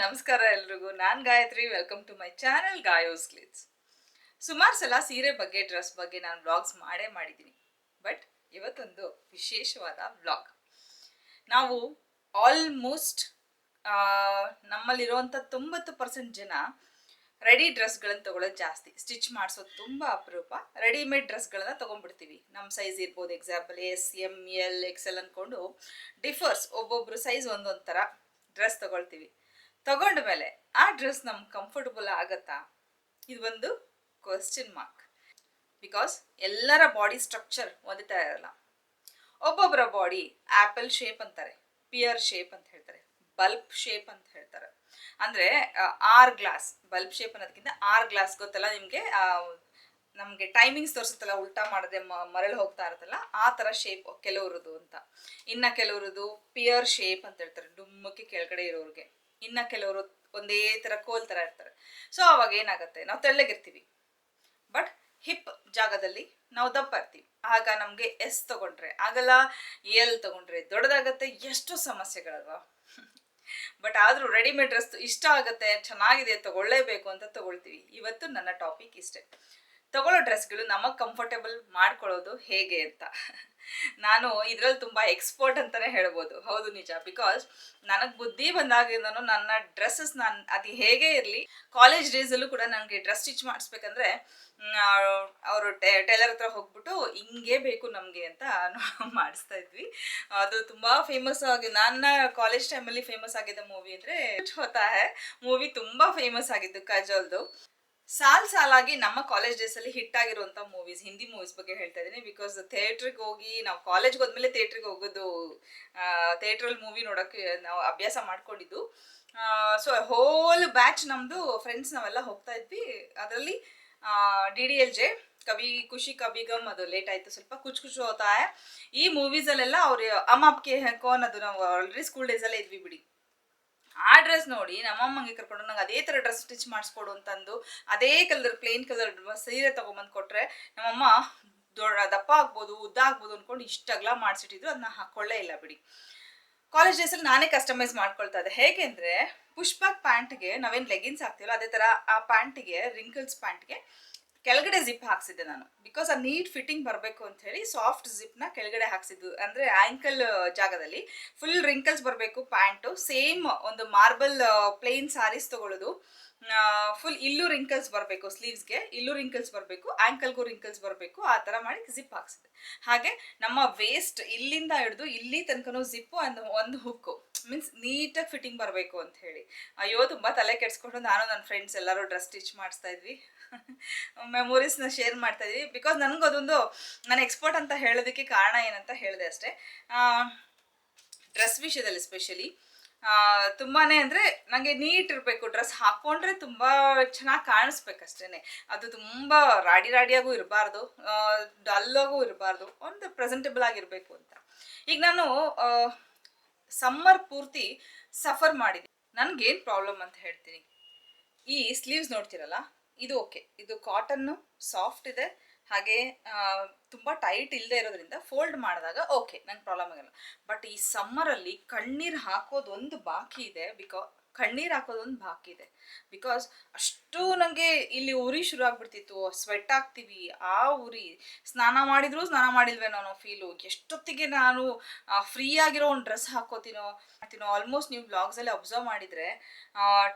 ನಮಸ್ಕಾರ ಎಲ್ರಿಗೂ. ನಾನು Gayatri welcome to my channel Gayos Glitz ಸುಮಾರು ಸಲ ಸೀರೆ ಬಗ್ಗೆ ಡ್ರೆಸ್ ಬಗ್ಗೆ ನಾನು ವ್ಲಾಗ್ಸ್ ಮಾಡೇ ಮಾಡಿದ್ದೀನಿ. ಬಟ್ ಇವತ್ತೊಂದು ವಿಶೇಷವಾದ ವ್ಲಾಗ್ ನಾವು ಆಲ್ಮೋಸ್ಟ್ ನಮ್ಮಲ್ಲಿರುವಂಥ ತೊಂಬತ್ತು ಪರ್ಸೆಂಟ್ ಜನ ರೆಡಿ ಡ್ರೆಸ್ಗಳನ್ನು ತೊಗೊಳೋದು ಜಾಸ್ತಿ. ಸ್ಟಿಚ್ ಮಾಡಿಸೋದು ತುಂಬ ಅಪರೂಪ. ರೆಡಿಮೇಡ್ ಡ್ರೆಸ್ಗಳನ್ನ ತೊಗೊಂಡ್ಬಿಡ್ತೀವಿ. ನಮ್ಮ ಸೈಜ್ ಇರ್ಬೋದು example S M L X L ಅಂದ್ಕೊಂಡು ಡಿಫರ್ಸ್ ಒಬ್ಬೊಬ್ಬರು ಸೈಜ್ ಒಂದೊಂದು ಥರ ಡ್ರೆಸ್ ತೊಗೊಳ್ತೀವಿ. ತಗೊಂಡ ಮೇಲೆ ಆ ಡ್ರೆಸ್ ನಮ್ಗೆ ಕಂಫರ್ಟಬಲ್ ಆಗತ್ತಾ? ಇದು ಒಂದು ಕ್ವಶನ್ ಮಾರ್ಕ್ ಬಿಕಾಸ್ ಎಲ್ಲರ ಬಾಡಿ ಸ್ಟ್ರಕ್ಚರ್ ಒಂದೇ ಥರ ಇರಲ್ಲ. ಒಬ್ಬೊಬ್ಬರ ಬಾಡಿ ಆ್ಯಪಲ್ ಶೇಪ್ ಅಂತಾರೆ ಪಿಯರ್ ಶೇಪ್ ಅಂತ ಹೇಳ್ತಾರೆ ಬಲ್ಬ್ ಶೇಪ್ ಅಂತ ಹೇಳ್ತಾರೆ. ಅಂದರೆ ಆರ್ ಗ್ಲಾಸ್ ಬಲ್ಬ್ ಶೇಪ್ ಅನ್ನೋದಕ್ಕಿಂತ ಆರ್ ಗ್ಲಾಸ್ ಗೊತ್ತಲ್ಲ ನಿಮಗೆ? ನಮಗೆ ಟೈಮಿಂಗ್ಸ್ ತೋರಿಸುತ್ತಲ್ಲ, ಉಲ್ಟಾ ಮಾಡದೆ ಮರಳು ಹೋಗ್ತಾ ಇರುತ್ತಲ್ಲ, ಆ ಥರ ಶೇಪ್ ಕೆಲವ್ರದ್ದು ಅಂತ. ಇನ್ನು ಕೆಲವರದು ಪಿಯರ್ ಶೇಪ್ ಅಂತ ಹೇಳ್ತಾರೆ, ಡುಮ್ಮಕ್ಕೆ ಕೆಳಗಡೆ ಇರೋರಿಗೆ. ಇನ್ನು ಕೆಲವರು ಒಂದೇ ಥರ ಕೋಲ್ ಥರ ಇರ್ತಾರೆ. ಸೊ ಅವಾಗ ಏನಾಗುತ್ತೆ? ನಾವು ತೆಳ್ಳಗಿರ್ತೀವಿ. ಬಟ್ ಹಿಪ್ ಜಾಗದಲ್ಲಿ ನಾವು ದಪ್ಪ ಇರ್ತೀವಿ. ಆಗ ನಮಗೆ ಎಸ್ ತಗೊಂಡ್ರೆ, ಆಗಲ್ಲ ಎಲ್ ತಗೊಂಡ್ರೆ ದೊಡ್ಡದಾಗತ್ತೆ. ಎಷ್ಟು ಸಮಸ್ಯೆಗಳಲ್ವಾ? ಬಟ್ ಆದರೂ ರೆಡಿಮೇಡ್ ಡ್ರೆಸ್ ಇಷ್ಟ ಆಗುತ್ತೆ, ಚೆನ್ನಾಗಿದೆ, ತಗೊಳ್ಳೇಬೇಕು ಅಂತ ತಗೊಳ್ತೀವಿ. ಇವತ್ತು ನನ್ನ ಟಾಪಿಕ್ ಇಷ್ಟೇ. ತಗೊಳ್ಳೋ ಡ್ರೆಸ್ಗಳು ನಮಗೆ ಕಂಫರ್ಟೇಬಲ್ ಮಾಡ್ಕೊಳ್ಳೋದು ಹೇಗೆ ಅಂತ. ನಾನು ಇದರಲ್ಲಿ ತುಂಬ ಎಕ್ಸ್ಪರ್ಟ್ ಅಂತಲೇ ಹೇಳ್ಬೋದು. ಹೌದು ನಿಜ. ಬಿಕಾಸ್ ನನಗೆ ಬುದ್ಧಿ ಬಂದಾಗಿಂದನು ನನ್ನ ಡ್ರೆಸ್ಸಸ್ ನಾನು ಅದು ಹೇಗೆ ಇರಲಿ ಕಾಲೇಜ್ ಡೇಸಲ್ಲೂ ಕೂಡ ನನಗೆ ಡ್ರೆಸ್ ಸ್ಟಿಚ್ ಮಾಡಿಸ್ಬೇಕಂದ್ರೆ ಅವರು ಟೈಲರ್ ಹತ್ರ ಹೋಗ್ಬಿಟ್ಟು ಹಿಂಗೆ ಬೇಕು ನಮಗೆ ಅಂತ ಮಾಡಿಸ್ತಾ ಇದ್ವಿ. ಅದು ತುಂಬ ಫೇಮಸ್ ಆಗಿ, ನನ್ನ ಕಾಲೇಜ್ ಟೈಮಲ್ಲಿ ಫೇಮಸ್ ಆಗಿದ್ದ ಮೂವಿ ಅಂದರೆ, ಹೋತಾ ಹೇ. ಮೂವಿ ತುಂಬ ಫೇಮಸ್ ಆಗಿದ್ದು ಕಜಲ್ದು. ಸಾಲ್ ಸಾಲಾಗಿ ನಮ್ಮ ಕಾಲೇಜ್ ಡೇಸ್ ಅಲ್ಲಿ ಹಿಟ್ ಆಗಿರುವಂತ ಮೂವೀಸ್ ಹಿಂದಿ ಮೂವೀಸ್ ಬಗ್ಗೆ ಹೇಳ್ತಾ ಇದ್ದೀನಿ. ಬಿಕಾಸ್ ಥಿಯೇಟ್ರಿಗೆ ಹೋಗಿ ನಾವು ಕಾಲೇಜ್ಗೆ ಹೋದ್ಮೇಲೆ ಥಿಯೇಟ್ರಿಗೆ ಹೋಗೋದು ಥಿಯೇಟ್ರಲ್ಲಿ ಮೂವಿ ನೋಡೋಕ್ಕೆ ನಾವು ಅಭ್ಯಾಸ ಮಾಡ್ಕೊಂಡಿದ್ದು. ಸೊ ಹೋಲ್ ಬ್ಯಾಚ್ ನಮ್ಮದು ಫ್ರೆಂಡ್ಸ್ ನಾವೆಲ್ಲ ಹೋಗ್ತಾ ಇದ್ವಿ. ಅದರಲ್ಲಿ ಡಿ ಡಿ ಎಲ್ ಜೆ ಕವಿ ಖುಷಿ ಕವಿಗಮ್ ಅದು ಲೇಟ್ ಆಯಿತು ಸ್ವಲ್ಪ, ಕುಚ್ ಕುಚ್ ಹೋತಾಯ. ಈ ಮೂವೀಸಲ್ಲೆಲ್ಲ ಅವ್ರು ಅಮ್ಮ ಅಪ್ಕೆ ಕೋನ್ ಅದು ನಾವು ಆಲ್ರೆಡಿ ಸ್ಕೂಲ್ ಡೇಸಲ್ಲೇ ಇದ್ವಿ ಬಿಡಿ. ಆ ಡ್ರೆಸ್ ನೋಡಿ ನಮ್ಮಮ್ಮಂಗೆ ಕರ್ಕೊಂಡು ನಂಗೆ ಅದೇ ಥರ ಡ್ರೆಸ್ ಸ್ಟಿಚ್ ಮಾಡಿಸ್ಕೊಡು ಅಂತಂದು, ಅದೇ ಕಲರ್ ಪ್ಲೇನ್ ಕಲರ್ ಸೀರೆ ತೊಗೊಂಬಂದು ಕೊಟ್ಟರೆ ನಮ್ಮಮ್ಮ ದೊಡ್ಡ ದಪ್ಪ ಆಗ್ಬೋದು, ಉದ್ದ ಆಗ್ಬೋದು ಅಂದ್ಕೊಂಡು ಇಷ್ಟಗ್ಲ ಮಾಡಿಸಿಟ್ಟಿದ್ರು ಅದನ್ನ ಹಾಕ್ಕೊಳ್ಳೇ ಇಲ್ಲ ಬಿಡಿ. ಕಾಲೇಜ್ ಡೇಸಲ್ಲಿ ನಾನೇ ಕಸ್ಟಮೈಸ್ ಮಾಡ್ಕೊಳ್ತಾ ಇದ್ದೆ. ಹೇಗೆ ಅಂದರೆ ಪುಷ್ಪಾಕ್ ಪ್ಯಾಂಟ್ಗೆ ನಾವೇನು ಲೆಗಿನ್ಸ್ ಹಾಕ್ತೀವಲ್ಲ, ಅದೇ ಥರ ಆ ಪ್ಯಾಂಟಿಗೆ ರಿಂಕಲ್ಸ್ ಪ್ಯಾಂಟ್ಗೆ ಕೆಳಗಡೆ ಜಿಪ್ ಹಾಕ್ಸಿದ್ದೆ ನಾನು. ಬಿಕಾಸ್ ಆ ನೀಟ್ ಫಿಟ್ಟಿಂಗ್ ಬರಬೇಕು ಅಂತ ಹೇಳಿ ಸಾಫ್ಟ್ ಜಿಪ್ನ ಕೆಳಗಡೆ ಹಾಕ್ಸಿದ್ದು. ಅಂದರೆ ಆ್ಯಂಕಲ್ ಜಾಗದಲ್ಲಿ. ಫುಲ್ ರಿಂಕಲ್ಸ್ ಬರಬೇಕು ಪ್ಯಾಂಟು ಸೇಮ್ ಒಂದು ಮಾರ್ಬಲ್ ಪ್ಲೇನ್ ಸಾರೀಸ್ ತೊಗೊಳ್ಳೋದು ಫುಲ್ ಇಲ್ಲೂ ರಿಂಕಲ್ಸ್ ಬರಬೇಕು ಸ್ಲೀವ್ಸ್ಗೆ ಇಲ್ಲೂ ರಿಂಕಲ್ಸ್ ಬರಬೇಕು ಆ್ಯಂಕಲ್ಗೂ ರಿಂಕಲ್ಸ್ ಬರಬೇಕು, ಆ ಥರ ಮಾಡಿ ಜಿಪ್ ಹಾಕ್ಸಿದೆ. ಹಾಗೆ ನಮ್ಮ ವೇಸ್ಟ್ ಇಲ್ಲಿಂದ ಹಿಡಿದು ಇಲ್ಲಿ ತನಕನೂ ಜಿಪ್ಪು ಅಂಡ್ ಒಂದು ಹುಕ್ಕು ಮೀನ್ಸ್ ನೀಟಾಗಿ ಫಿಟ್ಟಿಂಗ್ ಬರಬೇಕು ಅಂತ ಹೇಳಿ. ಅಯ್ಯೋ, ತುಂಬ ತಲೆ ಕೆಡಿಸ್ಕೊಂಡು ನಾನು ನನ್ನ ಫ್ರೆಂಡ್ಸ್ ಎಲ್ಲರೂ ಡ್ರೆಸ್ ಸ್ಟಿಚ್ ಮಾಡಿಸ್ತಾ ಇದ್ವಿ. ಮೆಮೊರೀಸ್ನ ಶೇರ್ ಮಾಡ್ತಾ ಇದ್ವಿ. ಬಿಕಾಸ್ ನನಗೆ ಅದೊಂದು, ನಾನು ಎಕ್ಸ್ಪರ್ಟ್ ಅಂತ ಹೇಳೋದಕ್ಕೆ ಕಾರಣ ಏನಂತ ಹೇಳಿದೆ ಅಷ್ಟೇ. ಡ್ರೆಸ್ ವಿಷಯದಲ್ಲಿ ಸ್ಪೆಷಲಿ ತುಂಬಾ ಅಂದರೆ ನನಗೆ ನೀಟ್ ಇರಬೇಕು, ಡ್ರೆಸ್ ಹಾಕ್ಕೊಂಡ್ರೆ ತುಂಬ ಚೆನ್ನಾಗಿ ಕಾಣಿಸ್ಬೇಕಷ್ಟೇ ಅದು ತುಂಬ ರಾಡಿ ರಾಡಿಯಾಗೂ ಇರಬಾರ್ದು ಡಲ್ಲಾಗೂ ಇರಬಾರ್ದು, ಒಂದು ಪ್ರೆಸೆಂಟಬಲ್ ಆಗಿರಬೇಕು ಅಂತ. ಈಗ ನಾನು ಸಮ್ಮರ್ ಪೂರ್ತಿ ಸಫರ್ ಮಾಡಿದೆ ನನಗೇನು ಪ್ರಾಬ್ಲಮ್ ಅಂತ ಹೇಳ್ತೀನಿ. ಈ ಸ್ಲೀವ್ಸ್ ನೋಡ್ತಿರಲ್ಲ, ಇದು ಓಕೆ ಇದು ಕಾಟನ್ನು ಸಾಫ್ಟ್ ಇದೆ. ಹಾಗೆ ತುಂಬ ಟೈಟ್ ಇಲ್ಲದೆ ಇರೋದ್ರಿಂದ ಫೋಲ್ಡ್ ಮಾಡಿದಾಗ ಓಕೆ ನಂಗೆ ಪ್ರಾಬ್ಲಮ್ ಆಗಲ್ಲ. ಬಟ್ ಈ ಸಮ್ಮರಲ್ಲಿ ಕಣ್ಣೀರು ಹಾಕೋದೊಂದು ಬಾಕಿ ಇದೆ ಬಿಕಾ ಕಣ್ಣೀರು ಹಾಕೋದೊಂದು ಬಾಕಿ ಇದೆ ಬಿಕಾಸ್ ಅಷ್ಟು ನನಗೆ ಇಲ್ಲಿ ಉರಿ ಶುರು ಆಗ್ಬಿಡ್ತಿತ್ತು ಸ್ವೆಟ್ ಆಗ್ತೀವಿ ಆ ಉರಿ. ಸ್ನಾನ ಮಾಡಿದ್ರು ಸ್ನಾನ ಮಾಡಿಲ್ವೇನೋ ಅನ್ನೋ ಫೀಲು ಎಷ್ಟೊತ್ತಿಗೆ ನಾನು ಫ್ರೀ ಆಗಿರೋ ಒಂದು ಡ್ರೆಸ್ ಹಾಕೋತೀನೋ, ಮಾಡ್ತೀನೋ ಆಲ್ಮೋಸ್ಟ್ ನೀವು ಬ್ಲಾಗ್ಸಲ್ಲಿ ಅಬ್ಸರ್ವ್ ಮಾಡಿದರೆ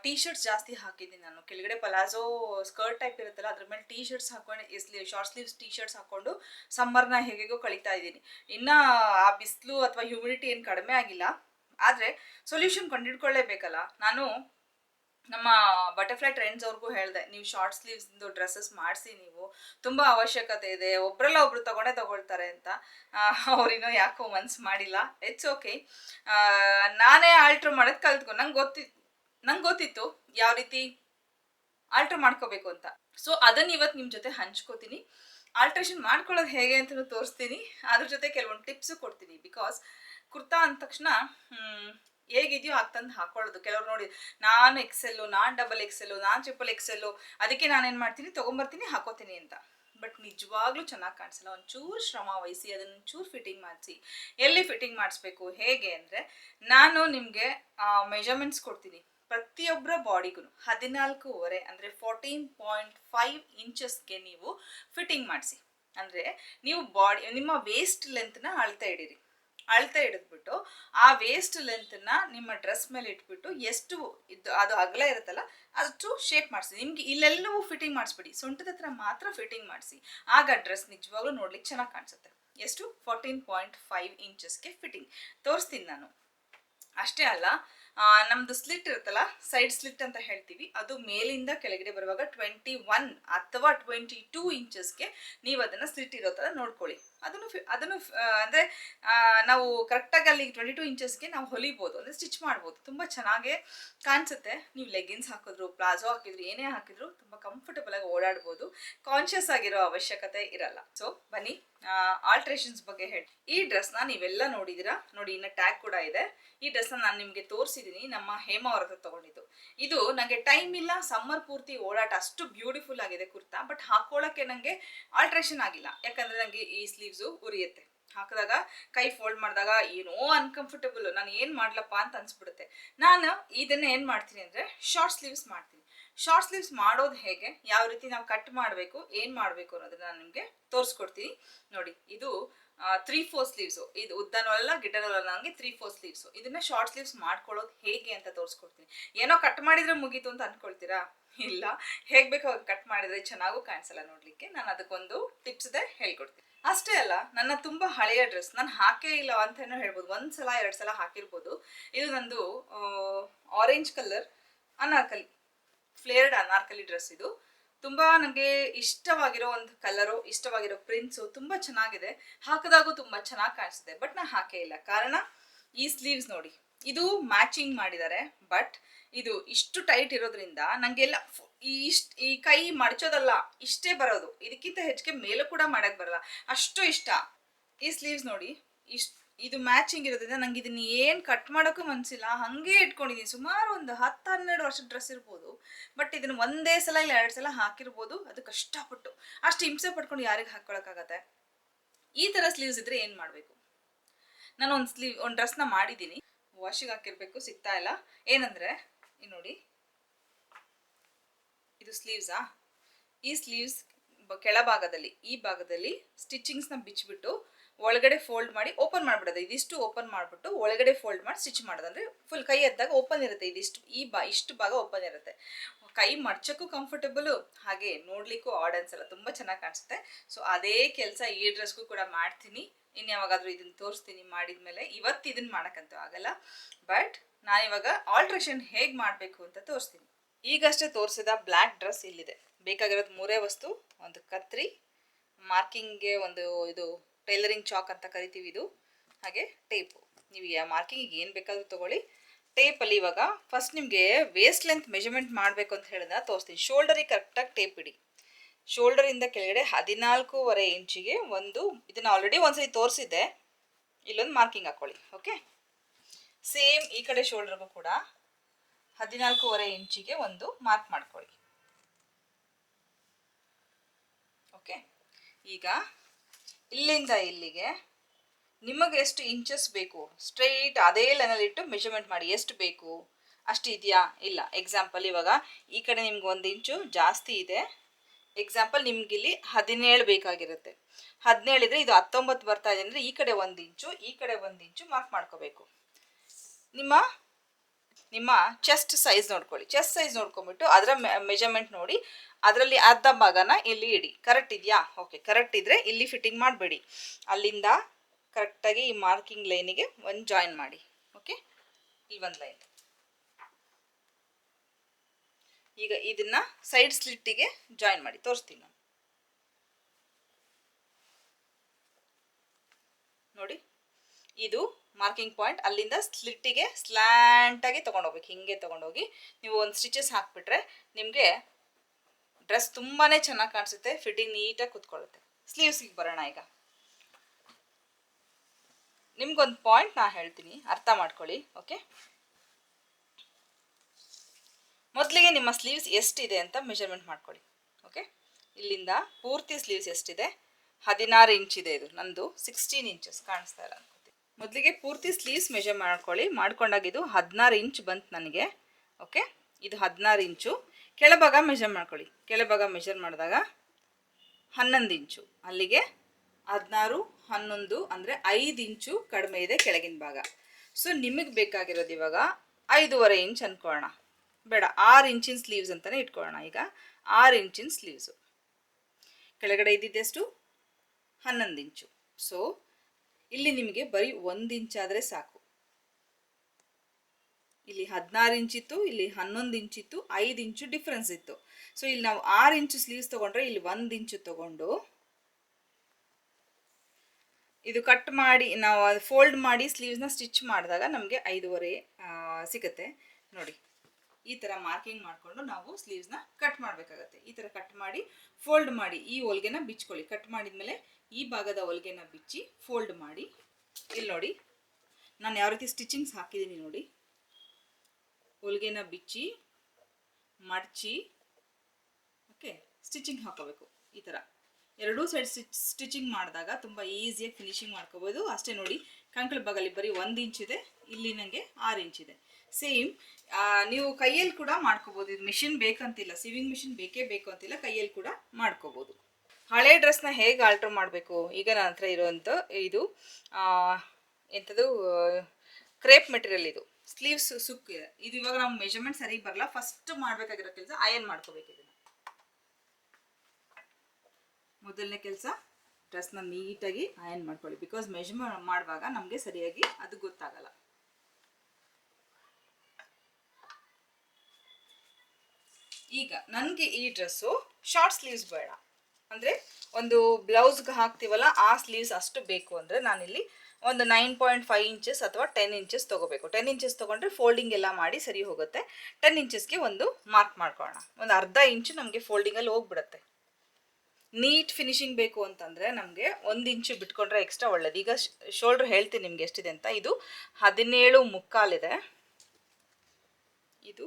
ಟೀ ಶರ್ಟ್ಸ್ ಜಾಸ್ತಿ ಹಾಕಿದ್ದೀನಿ ನಾನು. ಕೆಳಗಡೆ ಪಲಾಜೋ ಸ್ಕರ್ಟ್ ಟೈಪ್ ಇರುತ್ತಲ್ಲ, ಅದ್ರ ಮೇಲೆ ಟೀ ಶರ್ಟ್ಸ್ ಹಾಕೊಂಡು ಇಸ್ಲಿ ಶಾರ್ಟ್ ಸ್ಲೀವ್ಸ್ ಟೀ ಶರ್ಟ್ಸ್ ಹಾಕೊಂಡು ಸಮ್ಮರ್ನ ಹೇಗೆಗೋ ಕಳೀತಾ ಇದ್ದೀನಿ. ಇನ್ನು ಆ ಬಿಸಿಲು ಅಥವಾ ಹ್ಯೂಮಿಡಿಟಿ ಏನು ಕಡಿಮೆ ಆಗಿಲ್ಲ. ಆದರೆ ಸೊಲ್ಯೂಷನ್ ಕಂಡಿಡ್ಕೊಳ್ಳೇಬೇಕಲ್ಲ ನಾನು ನಮ್ಮ ಬಟರ್ಫ್ಲೈ ಟ್ರೆಂಡ್ಸ್ ಅವ್ರಿಗೂ ಹೇಳಿದೆ, ನೀವು ಶಾರ್ಟ್ ಸ್ಲೀವ್ಸ್ದು ಡ್ರೆಸ್ಸಸ್ ಮಾಡಿಸಿ ನೀವು. ತುಂಬ ಅವಶ್ಯಕತೆ ಇದೆ. ಒಬ್ರಲ್ಲ ಒಬ್ರು ತಗೊಂಡೇ ತಗೊಳ್ತಾರೆ ಅಂತ. ಅವ್ರಿನ್ನೂ ಯಾಕೋ ಮನ್ಸು ಮಾಡಿಲ್ಲ. ಇಟ್ಸ್ ಓಕೆ ನಾನೇ ಆಲ್ಟ್ರ್ ಮಾಡೋದು ಕಲ್ತ್ಕೊ ನಂಗೆ ಗೊತ್ತಿತ್ತು ನಂಗೆ ಗೊತ್ತಿತ್ತು ಯಾವ ರೀತಿ ಆಲ್ಟ್ರ್ ಮಾಡ್ಕೋಬೇಕು ಅಂತ. ಸೊ ಅದನ್ನು ಇವತ್ತು ನಿಮ್ಮ ಜೊತೆ ಹಂಚ್ಕೋತೀನಿ. ಆಲ್ಟ್ರೇಷನ್ ಮಾಡ್ಕೊಳ್ಳೋದು ಹೇಗೆ ಅಂತ ತೋರಿಸ್ತೀನಿ. ಅದ್ರ ಜೊತೆ ಕೆಲವೊಂದು ಟಿಪ್ಸು ಕೊಡ್ತೀನಿ. ಬಿಕಾಸ್ ಕುರ್ತಾ ಅಂದ ತಕ್ಷಣ ಹೇಗಿದೆಯೋ ಆಗ್ತಂದು ಹಾಕೊಳ್ಳೋದು. ಕೆಲವ್ರು ನೋಡಿ, ನಾನು ಎಕ್ಸೆಲ್ಲು ನಾನು ಡಬಲ್ ಎಕ್ಸೆಲ್ಲು ನಾನು ಟ್ರಿಪಲ್ ಎಕ್ಸೆಲ್ಲು ಅದಕ್ಕೆ ನಾನೇನು ಮಾಡ್ತೀನಿ, ತೊಗೊಂಬರ್ತೀನಿ, ಹಾಕೋತೀನಿ ಅಂತ. ಬಟ್ ನಿಜವಾಗ್ಲೂ ಚೆನ್ನಾಗಿ ಕಾಣಿಸಲ್ಲ. ಒಂಚೂರು ಶ್ರಮ ವಹಿಸಿ ಅದನ್ನು ಚೂರು ಫಿಟ್ಟಿಂಗ್ ಮಾಡಿಸಿ. ಎಲ್ಲಿ ಫಿಟ್ಟಿಂಗ್ ಮಾಡಿಸ್ಬೇಕು? ಹೇಗೆ ಅಂದರೆ, ನಾನು ನಿಮಗೆ ಮೆಜರ್ಮೆಂಟ್ಸ್ ಕೊಡ್ತೀನಿ. ಪ್ರತಿಯೊಬ್ಬರ ಬಾಡಿಗೂ ಹದಿನಾಲ್ಕೂವರೆ ಅಂದರೆ ಫೋರ್ಟೀನ್ ಪಾಯಿಂಟ್ ಫೈವ್ ಇಂಚಸ್ಗೆ ನೀವು ಫಿಟ್ಟಿಂಗ್ ಮಾಡಿಸಿ. ಅಂದರೆ, ನೀವು ಬಾಡಿ ನಿಮ್ಮ ವೇಸ್ಟ್ ಲೆಂತ್ನ ಅಳ್ತಾ ಇಡೀರಿ. ಅಳ್ತಾ ಹಿಡಿದ್ಬಿಟ್ಟು ಆ ವೇಸ್ಟ್ ಲೆಂತನ್ನು ನಿಮ್ಮ ಡ್ರೆಸ್ ಮೇಲೆ ಇಟ್ಬಿಟ್ಟು ಎಷ್ಟು ಇದು ಅದು ಅಗಲ ಇರುತ್ತಲ್ಲ ಅಷ್ಟು ಶೇಪ್ ಮಾಡಿಸಿ. ನಿಮ್ಗೆ ಇಲ್ಲೆಲ್ಲವೂ ಫಿಟ್ಟಿಂಗ್ ಮಾಡಿಸ್ಬಿಡಿ. ಸೊಂಟದ ಹತ್ರ ಮಾತ್ರ ಫಿಟ್ಟಿಂಗ್ ಮಾಡಿಸಿ. ಆಗ ಡ್ರೆಸ್ ನಿಜವಾಗ್ಲೂ ನೋಡ್ಲಿಕ್ಕೆ ಚೆನ್ನಾಗಿ ಕಾಣಿಸುತ್ತೆ. ಎಷ್ಟು? ಫೋರ್ಟೀನ್ ಪಾಯಿಂಟ್ ಫೈವ್ ಇಂಚಸ್ಗೆ ಫಿಟ್ಟಿಂಗ್ ತೋರಿಸ್ತೀನಿ ನಾನು. ಅಷ್ಟೇ ಅಲ್ಲ ನಮ್ದು ಸ್ಲಿಟ್ ಇರುತ್ತಲ್ಲ ಸೈಡ್ ಸ್ಲಿಟ್ ಅಂತ ಹೇಳ್ತೀವಿ. ಅದು ಮೇಲಿಂದ ಕೆಳಗಡೆ ಬರುವಾಗ ಟ್ವೆಂಟಿ ಒನ್ ಅಥವಾ ಟ್ವೆಂಟಿ ಟೂ ಇಂಚಸ್ಗೆ ನೀವು ಅದನ್ನು ಸ್ಲಿಟ್ ಇರೋ ಥರ ನೋಡ್ಕೊಳ್ಳಿ. ಅದನ್ನು ಅದನ್ನು ಅಂದರೆ ನಾವು ಕರೆಕ್ಟಾಗಿ ಅಲ್ಲಿ ಟ್ವೆಂಟಿ ಟೂ ಇಂಚಸ್ಗೆ ನಾವು ಹೊಲಿಬೋದು, ಅಂದರೆ ಸ್ಟಿಚ್ ಮಾಡ್ಬೋದು. ತುಂಬ ಚೆನ್ನಾಗೇ ಕಾಣಿಸುತ್ತೆ. ನೀವು ಲೆಗ್ಗಿನ್ಸ್ ಹಾಕಿದ್ರು ಪ್ಲಾಜೋ ಹಾಕಿದ್ರು, ಏನೇ ಹಾಕಿದ್ರು, ತುಂಬ ಕಂಫರ್ಟಬಲ್ ಆಗಿ ಓಡಾಡ್ಬೋದು. ಕಾನ್ಷಿಯಸ್ ಆಗಿರೋ ಅವಶ್ಯಕತೆ ಇರಲ್ಲ. ಸೊ ಬನ್ನಿ. ಆಲ್ಟ್ರೇಷನ್ಸ್ ಬಗ್ಗೆ ಹೇಳಿ ಈ ಡ್ರೆಸ್ನ ನೀವೆಲ್ಲ ನೋಡಿದಿರಾ? ನೋಡಿ, ಇನ್ನು ಟ್ಯಾಗ್ ಕೂಡ ಇದೆ. ಈ ಡ್ರೆಸ್ನ ನಾನು ನಿಮಗೆ ತೋರಿಸಿದ್ದೀನಿ ನಮ್ಮ ಹೇಮ ಅವ್ರ ಹತ್ರ ತಗೊಂಡಿದ್ದು. ಇದು ನನಗೆ ಟೈಮ್ ಇಲ್ಲ ಸಮ್ಮರ್ ಪೂರ್ತಿ ಓಡಾಟ, ಅಷ್ಟು ಬ್ಯೂಟಿಫುಲ್ ಆಗಿದೆ ಕುರ್ತಾ ಬಟ್ ಹಾಕೊಳ್ಳೋಕ್ಕೆ ನನಗೆ ಆಲ್ಟ್ರೇಷನ್ ಆಗಿಲ್ಲ. ಯಾಕಂದರೆ ನನಗೆ ಈ ಸ್ಲೀವ್ಸು ಉರಿಯುತ್ತೆ. ಹಾಕಿದಾಗ ಕೈ ಫೋಲ್ಡ್ ಮಾಡಿದಾಗ ಏನೋ ಅನ್ಕಂಫರ್ಟಬಲ್ ನಾನು ಏನು ಮಾಡ್ಲಪ್ಪ ಅಂತ ಅನ್ಸ್ಬಿಡುತ್ತೆ. ನಾನು ಇದನ್ನ ಏನು ಮಾಡ್ತೀನಿ ಅಂದರೆ ಶಾರ್ಟ್ ಸ್ಲೀವ್ಸ್ ಮಾಡ್ತೀನಿ. ಶಾರ್ಟ್ ಸ್ಲೀವ್ಸ್ ಮಾಡೋದು ಹೇಗೆ? ಯಾವ ರೀತಿ ನಾವು ಕಟ್ ಮಾಡಬೇಕು? ಏನು ಮಾಡಬೇಕು ಅನ್ನೋದನ್ನ ನಾನು ನಿಮಗೆ ತೋರಿಸ್ಕೊಡ್ತೀನಿ. ನೋಡಿ, ಇದು ತ್ರೀ ಫೋರ್ ಸ್ಲೀವ್ಸು ಇದು ಉದ್ದನೂ ಅಲ್ಲ ನನಗೆ ತ್ರೀ ಫೋರ್ ಸ್ಲೀವ್ಸು ಇದನ್ನ ಶಾರ್ಟ್ ಸ್ಲೀವ್ಸ್ ಮಾಡ್ಕೊಳ್ಳೋದು ಹೇಗೆ ಅಂತ ತೋರಿಸ್ಕೊಡ್ತೀನಿ. ಏನೋ ಕಟ್ ಮಾಡಿದ್ರೆ ಮುಗೀತು ಅಂತ ಅನ್ಕೊಳ್ತೀರಾ? ಇಲ್ಲ. ಹೇಗೆ ಬೇಕೋ ಕಟ್ ಮಾಡಿದ್ರೆ ಚೆನ್ನಾಗೂ ಕಾಣಿಸಲ್ಲ ನೋಡಲಿಕ್ಕೆ. ನಾನು ಅದಕ್ಕೊಂದು ಟಿಪ್ಸ್ ಇದೆ ಹೇಳ್ಕೊಡ್ತೀನಿ. ಅಷ್ಟೇ ಅಲ್ಲ, ನನ್ನ ತುಂಬ ಹಳೆಯ ಡ್ರೆಸ್ ನಾನು ಹಾಕೇ ಇಲ್ಲ ಅಂತಲೂ ಹೇಳ್ಬೋದು. ಒಂದು ಸಲ ಎರಡು ಸಲ ಹಾಕಿರ್ಬೋದು. ಇದು ನಂದು orange colour Anarkali. Flared Anarkali dress ಇದು. ತುಂಬಾ ನನಗೆ ಇಷ್ಟವಾಗಿರೋ ಒಂದು ಕಲರು ಇಷ್ಟವಾಗಿರೋ ಪ್ರಿಂಟ್ಸು ತುಂಬಾ ಚೆನ್ನಾಗಿದೆ. ಹಾಕಿದಾಗೂ ತುಂಬಾ ಚೆನ್ನಾಗಿ ಕಾಣಿಸುತ್ತೆ. ಬಟ್ ನಾನು ಹಾಕೇ ಇಲ್ಲ. ಕಾರಣ ಈ ಸ್ಲೀವ್ಸ್ ನೋಡಿ. ಇದು ಮ್ಯಾಚಿಂಗ್ ಮಾಡಿದ್ದಾರೆ. ಬಟ್ ಇದು ಇಷ್ಟು ಟೈಟ್ ಇರೋದ್ರಿಂದ ನನಗೆಲ್ಲ ಇಷ್ಟ, ಈ ಕೈ ಮಡಚೋದಲ್ಲ, ಇಷ್ಟೇ ಬರೋದು. ಇದಕ್ಕಿಂತ ಹೆಚ್ಚಿಗೆ ಮೇಲೂ ಕೂಡ ಮಾಡಕ್ಕೆ ಬರಲ್ಲ. ಅಷ್ಟು ಇಷ್ಟ. ಈ ಸ್ಲೀವ್ಸ್ ನೋಡಿ. ಇಷ್ಟು ಇದು ಮ್ಯಾಚಿಂಗ್ ಇರೋದ್ರಿಂದ ನಂಗೆ ಇದನ್ನ ಏನು ಕಟ್ ಮಾಡೋಕ್ಕೂ ಮನಸ್ಸಿಲ್ಲ ಹಾಗೆ ಇಟ್ಕೊಂಡಿದ್ದೀನಿ ಸುಮಾರು ಒಂದು ಹತ್ತು ಹನ್ನೆರಡು ವರ್ಷದ ಡ್ರೆಸ್ ಇರ್ಬೋದು. ಬಟ್ ಇದನ್ನ ಒಂದೇ ಸಲ ಇಲ್ಲ ಎರಡು ಸಲ ಹಾಕಿರ್ಬೋದು. ಅದು ಕಷ್ಟಪಟ್ಟು. ಅಷ್ಟು ಹಿಂಸೆ ಪಡ್ಕೊಂಡು ಯಾರಿಗೆ ಹಾಕ್ಕೊಳಕ್ಕಾಗತ್ತೆ ಈ ಥರ ಸ್ಲೀವ್ಸ್ ಇದ್ರೆ ಏನು ಮಾಡಬೇಕು? ನಾನು ಒಂದು ಸ್ಲೀವ್ ಒಂದು ಡ್ರೆಸ್ನ ಮಾಡಿದ್ದೀನಿ ವಾಷಿಗೆ ಹಾಕಿರ್ಬೇಕು. ಸಿಗ್ತಾ ಇಲ್ಲ. ಏನಂದರೆ ಈ ನೋಡಿ. ಇದು ಸ್ಲೀವ್ಸಾ ಈ ಸ್ಲೀವ್ಸ್ ಕೆಳಭಾಗದಲ್ಲಿ, ಈ ಭಾಗದಲ್ಲಿ ಸ್ಟಿಚಿಂಗ್ಸ್ನ ಬಿಚ್ಚಿಬಿಟ್ಟು ಒಳಗಡೆ ಫೋಲ್ಡ್ ಮಾಡಿ ಓಪನ್ ಮಾಡಿಬಿಡೋದು. ಇದಿಷ್ಟು ಓಪನ್ ಮಾಡಿಬಿಟ್ಟು ಒಳಗಡೆ ಫೋಲ್ಡ್ ಮಾಡಿ ಸ್ಟಿಚ್ ಮಾಡೋದು. ಅಂದರೆ ಫುಲ್ ಕೈ ಎದ್ದಾಗ ಓಪನ್ ಇರುತ್ತೆ. ಇದಿಷ್ಟು, ಈ ಬಾ, ಇಷ್ಟು ಭಾಗ ಓಪನ್ ಇರುತ್ತೆ. ಕೈ ಮಡ್ಚಕ್ಕೂ ಕಂಫರ್ಟಬಲು ಹಾಗೆ ನೋಡಲಿಕ್ಕೂ ಆಡ್ ಅನ್ಸಲ್ಲ. ತುಂಬ ಚೆನ್ನಾಗಿ ಕಾಣಿಸುತ್ತೆ. ಸೊ ಅದೇ ಕೆಲಸ ಈ ಡ್ರೆಸ್ಗೂ ಕೂಡ ಮಾಡ್ತೀನಿ. ಇನ್ನು ಯಾವಾಗಾದರೂ ಇದನ್ನು ತೋರಿಸ್ತೀನಿ ಮಾಡಿದ ಮೇಲೆ ಇವತ್ತು ಇದನ್ನು ಮಾಡೋಕ್ಕಂತೂ ಆಗಲ್ಲ. ಬಟ್ ನಾನಿವಾಗ ಆಲ್ಟ್ರೇಷನ್ ಹೇಗೆ ಮಾಡಬೇಕು ಅಂತ ತೋರಿಸ್ತೀನಿ. ಈಗಷ್ಟೇ ತೋರಿಸಿದ ಬ್ಲ್ಯಾಕ್ ಡ್ರೆಸ್ ಇಲ್ಲಿದೆ. ಬೇಕಾಗಿರೋದು ಮೂರೇ ವಸ್ತು. ಒಂದು ಕತ್ರಿ ಮಾರ್ಕಿಂಗ್ಗೆ ಒಂದು ಇದು ಟೈಲರಿಂಗ್ ಚಾಕ್ ಅಂತ ಕರಿತೀವಿ ಇದು. ಹಾಗೆ ಟೇಪು. ನೀವು ಮಾರ್ಕಿಂಗಿಗೆ ಏನು ಬೇಕಾದರೂ ತೊಗೊಳ್ಳಿ. ಟೇಪಲ್ಲಿ ಇವಾಗ ಫಸ್ಟ್ ನಿಮಗೆ ವೇಸ್ಟ್ ಲೆಂತ್ ಮೆಜರ್ಮೆಂಟ್ ಮಾಡಬೇಕು ಅಂತ ಹೇಳಿದ ತೋರಿಸ್ತೀನಿ. ಶೋಲ್ಡರಿಗೆ ಕರೆಕ್ಟಾಗಿ ಟೇಪ್ ಇಡಿ. ಶೋಲ್ಡರಿಂದ ಕೆಳಗಡೆ ಹದಿನಾಲ್ಕೂವರೆ ಇಂಚಿಗೆ ಒಂದು, ಇದನ್ನು ಆಲ್ರೆಡಿ ಒಂದ್ಸರಿ ತೋರಿಸಿದ್ದೆ. ಇಲ್ಲೊಂದು ಮಾರ್ಕಿಂಗ್ ಹಾಕ್ಕೊಳ್ಳಿ ಓಕೆ ಸೇಮ್ ಈ ಕಡೆ ಶೋಲ್ಡರ್ಗೂ ಕೂಡ ಹದಿನಾಲ್ಕೂವರೆ ಇಂಚಿಗೆ ಒಂದು ಮಾರ್ಕ್ ಮಾಡ್ಕೊಳ್ಳಿ. ಓಕೆ ಈಗ ಇಲ್ಲಿಂದ ಇಲ್ಲಿಗೆ ನಿಮಗೆ ಎಷ್ಟು ಇಂಚಸ್ ಬೇಕು? ಸ್ಟ್ರೈಟ್ ಅದೇ ಲೈನಲ್ಲಿ ಇಟ್ಟು ಮೆಷರ್ಮೆಂಟ್ ಮಾಡಿ. ಎಷ್ಟು ಬೇಕು? ಅಷ್ಟು ಇದೆಯಾ? ಇಲ್ಲ. ಎಕ್ಸಾಂಪಲ್ ಇವಾಗ ಈ ಕಡೆ ನಿಮ್ಗೆ ಒಂದು ಇಂಚು ಜಾಸ್ತಿ ಇದೆ. ಎಕ್ಸಾಂಪಲ್ ನಿಮ್ಗಿಲ್ಲಿ ಹದಿನೇಳು ಬೇಕಾಗಿರುತ್ತೆ. ಹದಿನೇಳು ಇದ್ರೆ ಇದು ಹತ್ತೊಂಬತ್ತು ಬರ್ತಾ ಇದೆ ಅಂದರೆ ಈ ಕಡೆ ಒಂದು ಇಂಚು ಈ ಕಡೆ ಒಂದು ಇಂಚು ಮಾರ್ಕ್ ಮಾಡ್ಕೋಬೇಕು. ನಿಮ್ಮ ನಿಮ್ಮ ಚೆಸ್ಟ್ ಸೈಜ್ ನೋಡ್ಕೊಳ್ಳಿ. ಚೆಸ್ಟ್ ಸೈಜ್ ನೋಡ್ಕೊಂಬಿಟ್ಟು ಅದರ ಮೆಜರ್ಮೆಂಟ್ ನೋಡಿ, ಅದರಲ್ಲಿ ಅರ್ಧ ಭಾಗನ ಇಲ್ಲಿ ಇಡಿ. ಕರೆಕ್ಟ್ ಇದೆಯಾ? ಓಕೆ ಕರೆಕ್ಟ್ ಇದ್ದರೆ ಇಲ್ಲಿ ಫಿಟ್ಟಿಂಗ್ ಮಾಡಬೇಡಿ. ಅಲ್ಲಿಂದ ಕರೆಕ್ಟಾಗಿ ಈ ಮಾರ್ಕಿಂಗ್ ಲೈನಿಗೆ ಒಂದು ಜಾಯಿನ್ ಮಾಡಿ. ಓಕೆ ಇಲ್ಲಿ ಒಂದು ಲೈನ್ ಈಗ ಇದನ್ನ ಸೈಡ್ ಸ್ಲಿಟ್ಟಿಗೆ ಜಾಯಿನ್ ಮಾಡಿ. ತೋರಿಸ್ತೀನಿ ನಾನು. ನೋಡಿ. ಇದು ಮಾರ್ಕಿಂಗ್ ಪಾಯಿಂಟ್ ಅಲ್ಲಿಂದ ಸ್ಲಿಟ್ಟಿಗೆ ಸ್ಲ್ಯಾಂಟಾಗಿ ತೊಗೊಂಡೋಗ್ಬೇಕು. ಹಿಂಗೆ ತೊಗೊಂಡೋಗಿ ನೀವು ಒಂದು ಸ್ಟಿಚಸ್ ಹಾಕಿಬಿಟ್ರೆ ನಿಮಗೆ ಡ್ರೆಸ್ ತುಂಬಾ ಚೆನ್ನಾಗಿ ಕಾಣಿಸುತ್ತೆ ಫಿಟ್ಟಿಂಗ್ ನೀಟಾಗಿ ಕೂತ್ಕೊಳ್ಳುತ್ತೆ. ಸ್ಲೀವ್ಸ್ಗೆ ಬರೋಣ ಈಗ. ನಿಮ್ಗೊಂದು ಪಾಯಿಂಟ್ ನಾ ಹೇಳ್ತೀನಿ, ಅರ್ಥ ಮಾಡ್ಕೊಳ್ಳಿ ಓಕೆ ಮೊದಲಿಗೆ ನಿಮ್ಮ ಸ್ಲೀವ್ಸ್ ಎಷ್ಟಿದೆ ಅಂತ ಮೆಷರ್ಮೆಂಟ್ ಮಾಡ್ಕೊಳ್ಳಿ ಓಕೆ ಇಲ್ಲಿಂದ ಪೂರ್ತಿ ಸ್ಲೀವ್ಸ್ ಎಷ್ಟಿದೆ? ಹದಿನಾರು ಇಂಚ್ ಇದೆ ಇದು, ನಂದು ಸಿಕ್ಸ್ಟೀನ್ ಇಂಚಸ್ ಕಾಣಿಸ್ತಾ ಇಲ್ಲ ಮೊದಲಿಗೆ ಪೂರ್ತಿ ಸ್ಲೀವ್ಸ್ ಮೆಷರ್ ಮಾಡ್ಕೊಳ್ಳಿ. ಮಾಡ್ಕೊಂಡಾಗ ಇದು ಹದಿನಾರು ಇಂಚ್ ಬಂತು ನನಗೆ. ಓಕೆ ಇದು ಹದಿನಾರು ಇಂಚು. ಕೆಳಭಾಗ ಮೆಷರ್ ಮಾಡ್ಕೊಳ್ಳಿ. ಕೆಳಭಾಗ ಮೆಷರ್ ಮಾಡಿದಾಗ ಹನ್ನೊಂದು ಇಂಚು. ಅಲ್ಲಿಗೆ ಹದಿನಾರು, ಹನ್ನೊಂದು ಅಂದರೆ ಐದು ಇಂಚು ಕಡಿಮೆ ಇದೆ ಕೆಳಗಿನ ಭಾಗ. ಸೊ ನಿಮಗೆ ಬೇಕಾಗಿರೋದು ಇವಾಗ ಐದೂವರೆ ಇಂಚ್ ಅಂದ್ಕೊಳ್ಳೋಣ ಬೇಡ, ಆರು ಇಂಚಿನ ಸ್ಲೀವ್ಸ್ ಅಂತಲೇ ಇಟ್ಕೊಳ್ಳೋಣ ಈಗ. ಆರು ಇಂಚಿನ ಸ್ಲೀವ್ಸು ಕೆಳಗಡೆ ಇದ್ದಿದ್ದೆಷ್ಟು? ಹನ್ನೊಂದು ಇಂಚು. ಸೊ ಇಲ್ಲಿ ನಿಮಗೆ ಬರೀ ಒಂದು ಇಂಚಾದರೆ ಸಾಕು. ಇಲ್ಲಿ ಹದಿನಾರು ಇಂಚಿತ್ತು ಇಲ್ಲಿ ಹನ್ನೊಂದು ಇಂಚಿತ್ತು ಐದು ಇಂಚು ಡಿಫ್ರೆನ್ಸ್ ಇತ್ತು. ಸೊ ಇಲ್ಲಿ ನಾವು ಆರು ಇಂಚು ಸ್ಲೀವ್ಸ್ ತೊಗೊಂಡ್ರೆ ಇಲ್ಲಿ ಒಂದು ಇಂಚು ತೊಗೊಂಡು ಇದು ಕಟ್ ಮಾಡಿ, ನಾವು ಫೋಲ್ಡ್ ಮಾಡಿ ಸ್ಲೀವ್ಸ್ನ ಸ್ಟಿಚ್ ಮಾಡಿದಾಗ ನಮಗೆ ಐದೂವರೆ ಸಿಗುತ್ತೆ. ನೋಡಿ. ಈ ಥರ ಮಾರ್ಕಿಂಗ್ ಮಾಡಿಕೊಂಡು ನಾವು ಸ್ಲೀವ್ಸ್ನ ಕಟ್ ಮಾಡಬೇಕಾಗತ್ತೆ. ಈ ಥರ ಕಟ್ ಮಾಡಿ ಫೋಲ್ಡ್ ಮಾಡಿ, ಈ ಹೊಲ್ಗೆನ ಬಿಚ್ಕೊಳ್ಳಿ. ಕಟ್ ಮಾಡಿದ್ಮೇಲೆ ಈ ಭಾಗದ ಹೊಲ್ಗೆನ ಬಿಚ್ಚಿ ಫೋಲ್ಡ್ ಮಾಡಿ. ಇಲ್ಲಿ ನೋಡಿ. ನಾನು ಯಾವ ರೀತಿ ಸ್ಟಿಚಿಂಗ್ಸ್ ಹಾಕಿದ್ದೀನಿ ನೋಡಿ. ಹೊಲ್ಗೆನ ಬಿಚ್ಚಿ ಮಡಚಿ ಓಕೆ ಸ್ಟಿಚಿಂಗ್ ಹಾಕೋಬೇಕು. ಈ ಥರ ಎರಡೂ ಸೈಡ್ ಸ್ಟಿಚ್ ಸ್ಟಿಚಿಂಗ್ ಮಾಡಿದಾಗ ತುಂಬ ಈಸಿಯಾಗಿ ಫಿನಿಶಿಂಗ್ ಮಾಡ್ಕೋಬೋದು. ಅಷ್ಟೇ ನೋಡಿ, ಕಂಕಳ ಭಾಗಲ್ಲಿ ಬರೀ ಒಂದು ಇಂಚಿದೆ ಇಲ್ಲಿ ನನಗೆ ಆರು ಇಂಚಿದೆ ಸೇಮ್ ನೀವು ಕೈಯಲ್ಲಿ ಕೂಡ ಮಾಡ್ಕೋಬೋದು. ಇದು ಮಿಷಿನ್ ಬೇಕಂತಿಲ್ಲ. ಸಿವಿಂಗ್ ಮಿಷಿನ್ ಬೇಕೇ ಬೇಕು ಅಂತಿಲ್ಲ. ಕೈಯಲ್ಲಿ ಕೂಡ ಮಾಡ್ಕೋಬೋದು. ಹಳೆ ಡ್ರೆಸ್ನ ಹೇಗೆ ಆಲ್ಟ್ರ್ ಮಾಡಬೇಕು? ಈಗ ನನ್ನ ಹತ್ರ ಇರುವಂಥ ಇದು ಎಂಥದ್ದು ಕ್ರೇಪ್ ಮೆಟೀರಿಯಲ್ ಇದು. ಸ್ಲೀವ್ಸ್ ಸುಕ್ ಇದೆ. ಇದು ಇವಾಗ ನಾವು ಮೆಜರ್ಮೆಂಟ್ ಸರಿ ಬರಲ್ಲ. ಫಸ್ಟ್ ಮಾಡಬೇಕಾಗಿರೋ ಕೆಲಸ ಅಯನ್ ಮಾಡ್ಕೋಬೇಕು ಇದನ್ನು. ಮೊದಲನೇ ಕೆಲಸ ಡ್ರೆಸ್ನ ನೀಟಾಗಿ ಅಯನ್ ಮಾಡ್ಕೊಳ್ಳಿ. ಬಿಕಾಸ್ ಮೆಜರ್ಮೆಂಟ್ ಮಾಡುವಾಗ ನಮಗೆ ಸರಿಯಾಗಿ ಅದು ಗೊತ್ತಾಗಲ್ಲ. ಈಗ ನನಗೆ ಈ ಡ್ರೆಸ್ಸು ಶಾರ್ಟ್ ಸ್ಲೀವ್ಸ್ ಬೇಡ. ಅಂದರೆ ಒಂದು ಬ್ಲೌಸ್ಗೆ ಹಾಕ್ತೀವಲ್ಲ, ಆ ಸ್ಲೀವ್ಸ್ ಅಷ್ಟು ಬೇಕು ಅಂದರೆ ನಾನಿಲ್ಲಿ ಒಂದು ನೈನ್ ಪಾಯಿಂಟ್ ಫೈವ್ ಇಂಚಸ್ ಅಥವಾ ಟೆನ್ ಇಂಚಸ್ ತೊಗೋಬೇಕು. ಟೆನ್ ಇಂಚಸ್ ತೊಗೊಂಡ್ರೆ ಫೋಲ್ಡಿಂಗ್ ಎಲ್ಲ ಮಾಡಿ ಸರಿ ಹೋಗುತ್ತೆ. ಟೆನ್ ಇಂಚಸ್ಗೆ ಒಂದು ಮಾರ್ಕ್ ಮಾಡ್ಕೊಳ್ಳೋಣ. ಒಂದು ಅರ್ಧ ಇಂಚು ನಮಗೆ ಫೋಲ್ಡಿಂಗಲ್ಲಿ ಹೋಗ್ಬಿಡುತ್ತೆ. ನೀಟ್ ಫಿನಿಶಿಂಗ್ ಬೇಕು ಅಂತಂದರೆ ನಮಗೆ ಒಂದು ಇಂಚು ಬಿಟ್ಕೊಂಡ್ರೆ ಎಕ್ಸ್ಟ್ರಾ ಒಳ್ಳೇದು. ಈಗ ಶೋಲ್ಡ್ರ್ ಹೇಳ್ತೀನಿ ನಿಮ್ಗೆ ಎಷ್ಟಿದೆ ಅಂತ. ಇದು ಹದಿನೇಳು ಮುಕ್ಕಾಲಿದೆ ಇದು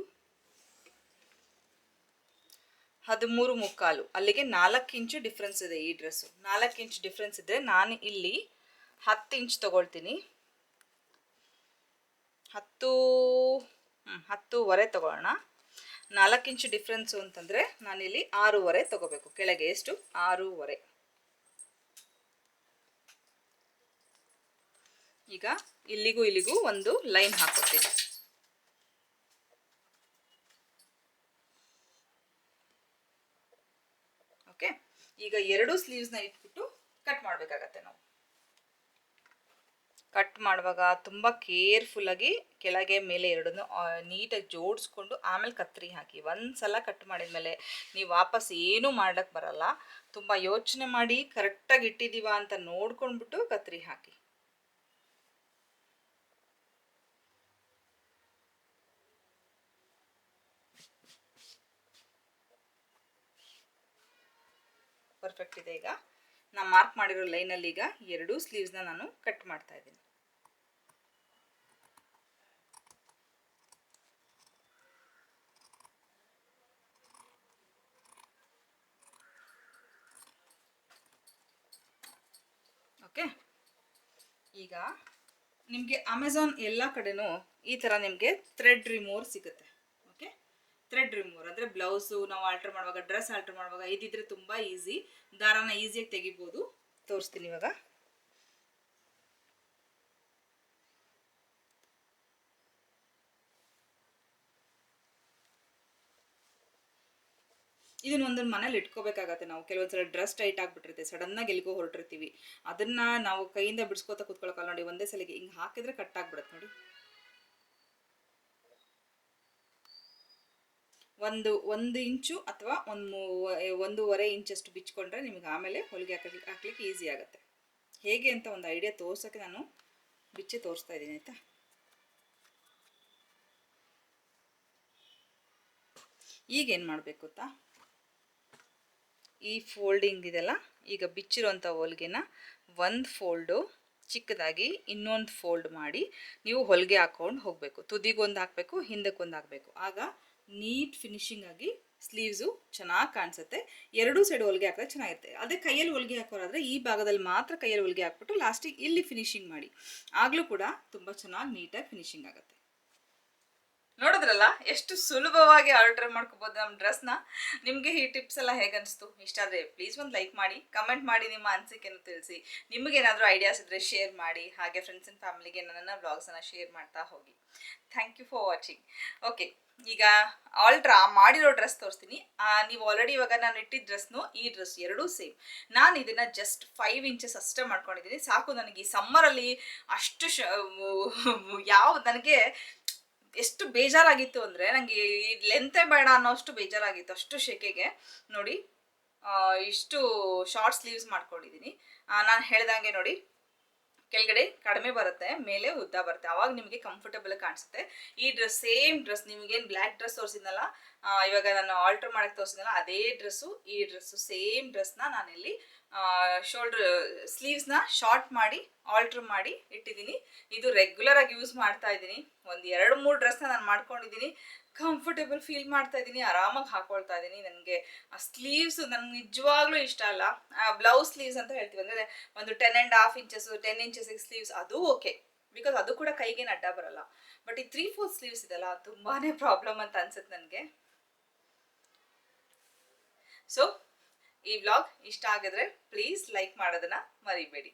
ಹದಿಮೂರು ಮುಕ್ಕಾಲು. ಅಲ್ಲಿಗೆ ನಾಲ್ಕು ಇಂಚು ಡಿಫ್ರೆನ್ಸ್ ಇದೆ ಈ ಡ್ರೆಸ್ಸು ನಾಲ್ಕು ಇಂಚು ಡಿಫ್ರೆನ್ಸ್ ಇದೆ ನಾನು ಇಲ್ಲಿ ಹತ್ತು ಇಂಚ್ ತಗೊಳ್ತೀನಿ. ಹತ್ತು ಹ್ಮ್, ಹತ್ತೂವರೆ ತಗೊಳ್ಳೋಣ. ನಾಲ್ಕು ಇಂಚು ಡಿಫ್ರೆನ್ಸು ಅಂತಂದರೆ ನಾನಿಲ್ಲಿ ಆರೂವರೆ ತಗೋಬೇಕು. ಕೆಳಗೆ ಎಷ್ಟು? ಆರೂವರೆ. ಈಗ ಇಲ್ಲಿಗೂ ಇಲ್ಲಿಗೂ ಒಂದು ಲೈನ್ ಹಾಕೋತೀನಿ ಓಕೆ ಈಗ ಎರಡು ಸ್ಲೀವ್ಸ್ನ ಇಟ್ಬಿಟ್ಟು ಕಟ್ ಮಾಡಬೇಕಾಗತ್ತೆ ನಾವು. ಕಟ್ ಮಾಡುವಾಗ ತುಂಬ ಕೇರ್ಫುಲ್ಲಾಗಿ ಕೆಳಗೆ ಮೇಲೆ ಎರಡನ್ನು ನೀಟಾಗಿ ಜೋಡಿಸ್ಕೊಂಡು ಆಮೇಲೆ ಕತ್ತರಿ ಹಾಕಿ. ಒಂದು ಸಲ ಕಟ್ ಮಾಡಿದ್ಮೇಲೆ ನೀವು ವಾಪಸ್ ಏನೂ ಮಾಡ್ಲಿಕ್ಕೆ ಬರಲ್ಲ. ತುಂಬ ಯೋಚನೆ ಮಾಡಿ ಕರೆಕ್ಟಾಗಿ ಇಟ್ಟಿದ್ದೀವಾ ಅಂತ ನೋಡ್ಕೊಂಡ್ಬಿಟ್ಟು ಕತ್ತರಿ ಹಾಕಿ. ಪರ್ಫೆಕ್ಟ್ ಇದೆ ಈಗ. ನಾನು ಮಾರ್ಕ್ ಮಾಡಿರೋ ಲೈನಲ್ಲಿ ಈಗ ಎರಡೂ ಸ್ಲೀವ್ಸ್ನ ನಾನು ಕಟ್ ಮಾಡ್ತಾ ಇದ್ದೀನಿ. ಓಕೆ ಈಗ ನಿಮಗೆ ಅಮೆಝಾನ್ ಎಲ್ಲ ಕಡೆನೂ ಈ ಥರ ನಿಮಗೆ ಥ್ರೆಡ್ ರಿಮೂವರ್ ಸಿಗುತ್ತೆ. ಥ್ರೆಡ್ ರಿಮೂವರ್ ಅಂದರೆ ಬ್ಲೌಸು ನಾವು ಆಲ್ಟ್ರ್ ಮಾಡುವಾಗ ಡ್ರೆಸ್ ಆಲ್ಟ್ರ್ ಮಾಡುವಾಗ ಇದಿದ್ರೆ ತುಂಬ ಈಸಿ ದಾರಾನ ಈಸಿಯಾಗಿ ತೆಗಿಬೋದು. ತೋರಿಸ್ತೀನಿ ಇವಾಗ. ಇದನ್ನ ಒಂದೊಂದು ಮನೇಲಿ ಇಟ್ಕೋಬೇಕಾಗತ್ತೆ ನಾವು. ಕೆಲವೊಂದ್ಸಲ ಡ್ರೆಸ್ ಟೈಟ್ ಆಗಿಬಿಟ್ಟಿರುತ್ತೆ ಸಡನ್ನಾಗಿ ಎಲ್ಲಿಗೋ ಹೊರಟಿರ್ತೀವಿ. ಅದನ್ನ ನಾವು ಕೈಯಿಂದ ಬಿಡಿಸ್ಕೋತಾ ಕೂತ್ಕೊಳ್ಳೋಕಲ್ಲ ನೋಡಿ, ಒಂದೇ ಸಲಿಗೆ ಹಿಂಗೆ ಹಾಕಿದ್ರೆ ಕಟ್ ಆಗ್ಬಿಡುತ್ತೆ ನೋಡಿ. ಒಂದು ಒಂದು ಇಂಚು ಅಥವಾ ಒಂದು ಒಂದೂವರೆ ಇಂಚಷ್ಟು ಬಿಚ್ಕೊಂಡ್ರೆ ನಿಮಗೆ ಆಮೇಲೆ ಹೊಲಿಗೆ ಹಾಕಲಿಕ್ಕೆ ಹಾಕ್ಲಿಕ್ಕೆ ಈಸಿ ಆಗುತ್ತೆ. ಹೇಗೆ ಅಂತ ಒಂದು ಐಡಿಯಾ ತೋರ್ಸೋಕ್ಕೆ ನಾನು ಬಿಚ್ಚಿ ತೋರಿಸ್ತಾ ಇದ್ದೀನಿ, ಆಯಿತಾ? ಈಗೇನು ಮಾಡಬೇಕು ಗೊತ್ತಾ? ಈ ಫೋಲ್ಡಿಂಗ್ ಇದೆಲ್ಲ, ಈಗ ಬಿಚ್ಚಿರೋಂಥ ಹೊಲಿಗೆನ ಒಂದು ಫೋಲ್ಡು, ಚಿಕ್ಕದಾಗಿ ಇನ್ನೊಂದು ಫೋಲ್ಡ್ ಮಾಡಿ ನೀವು ಹೊಲಿಗೆ ಹಾಕ್ಕೊಂಡು ಹೋಗಬೇಕು. ತುದಿಗೊಂದು ಹಾಕಬೇಕು, ಹಿಂದಕ್ಕೊಂದು ಹಾಕಬೇಕು. ಆಗ ನೀಟ್ ಫಿನಿಶಿಂಗ್ ಆಗಿ ಸ್ಲೀವ್ಸು ಚೆನ್ನಾಗಿ ಕಾಣಿಸುತ್ತೆ. ಎರಡೂ ಸೈಡ್ ಹೊಲಿಗೆ ಹಾಕಿದ್ರೆ ಚೆನ್ನಾಗಿರುತ್ತೆ. ಅದೇ ಕೈಯಲ್ಲಿ ಹೊಲಿಗೆ ಹಾಕೋರಾದ್ರೆ ಈ ಭಾಗದಲ್ಲಿ ಮಾತ್ರ ಕೈಯಲ್ಲಿ ಹೊಲಿಗೆ ಹಾಕ್ಬಿಟ್ಟು ಲಾಸ್ಟಿಗೆ ಇಲ್ಲಿ ಫಿನಿಶಿಂಗ್ ಮಾಡಿ. ಆಗಲೂ ಕೂಡ ತುಂಬ ಚೆನ್ನಾಗಿ ನೀಟಾಗಿ ಫಿನಿಶಿಂಗ್ ಆಗುತ್ತೆ. ನೋಡಿದ್ರಲ್ಲ, ಎಷ್ಟು ಸುಲಭವಾಗಿ ಆರ್ಡರ್ ಮಾಡ್ಕೋಬೋದು ನಮ್ಮ ಡ್ರೆಸ್ನ ನಿಮಗೆ ಈ ಟಿಪ್ಸ್ ಎಲ್ಲ ಹೇಗೆ ಅನಿಸ್ತು? ಇಷ್ಟ ಆದರೆ ಪ್ಲೀಸ್ ಒಂದು ಲೈಕ್ ಮಾಡಿ ಕಮೆಂಟ್ ಮಾಡಿ ನಿಮ್ಮ ಅನಿಸಿಕೆಯನ್ನು ತಿಳಿಸಿ. ನಿಮಗೇನಾದರೂ ಐಡಿಯಾಸ್ ಇದ್ದರೆ ಶೇರ್ ಮಾಡಿ, ಹಾಗೆ ಫ್ರೆಂಡ್ಸ್ ಆ್ಯಂಡ್ ಫ್ಯಾಮಿಲಿಗೆ ನನ್ನ ವ್ಲಾಗ್ಸನ್ನು ಶೇರ್ ಮಾಡ್ತಾ ಹೋಗಿ. Thank you for watching okay ಈಗ ಆಲ್ಟ್ರಾ ಮಾಡಿರೋ ಡ್ರೆಸ್ ತೋರಿಸ್ತೀನಿ. ನೀವು ಆಲ್ರೆಡಿ ಇವಾಗ ನಾನು ಇಟ್ಟಿದ್ದ ಡ್ರೆಸ್ನು ಈ ಡ್ರೆಸ್ ಎರಡೂ ಸೇಮ್ ನಾನು ಇದನ್ನು ಜಸ್ಟ್ ಫೈವ್ ಇಂಚಸ್ ಅಷ್ಟೇ ಮಾಡ್ಕೊಂಡಿದ್ದೀನಿ. ಸಾಕು ನನಗೆ ಈ ಸಮ್ಮರಲ್ಲಿ ಅಷ್ಟು ಶ ಯಾವ, ನನಗೆ ಎಷ್ಟು ಬೇಜಾರಾಗಿತ್ತು ಅಂದರೆ ನನಗೆ ಈ ಲೆಂತೆ ಬೇಡ ಅನ್ನೋಷ್ಟು ಬೇಜಾರಾಗಿತ್ತು ಅಷ್ಟು ಶೆಕೆಗೆ. ನೋಡಿ ಇಷ್ಟು ಶಾರ್ಟ್ ಸ್ಲೀವ್ಸ್ ಮಾಡ್ಕೊಂಡಿದ್ದೀನಿ ನಾನು ಹೇಳ್ದಂಗೆ ನೋಡಿ, ಕೆಳಗಡೆ ಕಡಿಮೆ ಬರುತ್ತೆ, ಮೇಲೆ ಉದ್ದ ಬರುತ್ತೆ. ಅವಾಗ ನಿಮಗೆ ಕಂಫರ್ಟಬಲ್ ಕಾಣಿಸುತ್ತೆ. ಈ ಡ್ರೆಸ್ ಸೇಮ್ ಡ್ರೆಸ್ ನಿಮಗೇನು ಬ್ಲ್ಯಾಕ್ ಡ್ರೆಸ್ ತೋರಿಸಿದ್ನಲ್ಲ ಇವಾಗ ನಾನು ಆಲ್ಟರ್ ಮಾಡಕ್ಕೆ ತೋರಿಸಿದ್ನಲ್ಲ, ಅದೇ ಡ್ರೆಸ್ಸು ಈ ಡ್ರೆಸ್ಸು ಸೇಮ್ ಡ್ರೆಸ್ನ ನಾನಿಲ್ಲಿ ಶೋಲ್ಡ್ರ್ ಸ್ಲೀವ್ಸ್ನ ಶಾರ್ಟ್ ಮಾಡಿ ಆಲ್ಟ್ರ್ ಮಾಡಿ ಇಟ್ಟಿದ್ದೀನಿ. ಇದು ರೆಗ್ಯುಲರ್ ಆಗಿ ಯೂಸ್ ಮಾಡ್ತಾ ಇದ್ದೀನಿ. ಒಂದು ಎರಡು, ಮೂರು ಡ್ರೆಸ್ನ ನಾನು ಮಾಡ್ಕೊಂಡಿದ್ದೀನಿ. ಕಂಫರ್ಟೇಬಲ್ ಫೀಲ್ ಮಾಡ್ತಾ ಇದ್ದೀನಿ. ಆರಾಮಾಗಿ ಹಾಕೊಳ್ತಾ ಇದ್ದೀನಿ. ನನಗೆ ಆ ಸ್ಲೀವ್ಸ್ ನನಗೆ ನಿಜವಾಗ್ಲೂ ಇಷ್ಟ ಅಲ್ಲ. ಬ್ಲೌಸ್ ಸ್ಲೀವ್ಸ್ ಅಂತ ಹೇಳ್ತೀವಿ. ಅಂದರೆ ಒಂದು ten and half inches ten inches sleeves ಅದು ಓಕೆ ಬಿಕಾಸ್ ಅದು ಕೂಡ ಕೈಗೇನು ಅಡ್ಡ ಬರಲ್ಲ. ಬಟ್ ಈ ತ್ರೀ ಫೋರ್ ಸ್ಲೀವ್ಸ್ ಇದೆಲ್ಲ ತುಂಬಾ ಪ್ರಾಬ್ಲಮ್ ಅಂತ ಅನ್ಸುತ್ತೆ ನನಗೆ. ಸೊ ಈ ವ್ಲಾಗ್ ಇಷ್ಟ ಆಗಿದ್ರೆ ಪ್ಲೀಸ್ ಲೈಕ್ ಮಾಡೋದನ್ನ ಮರಿಬೇಡಿ.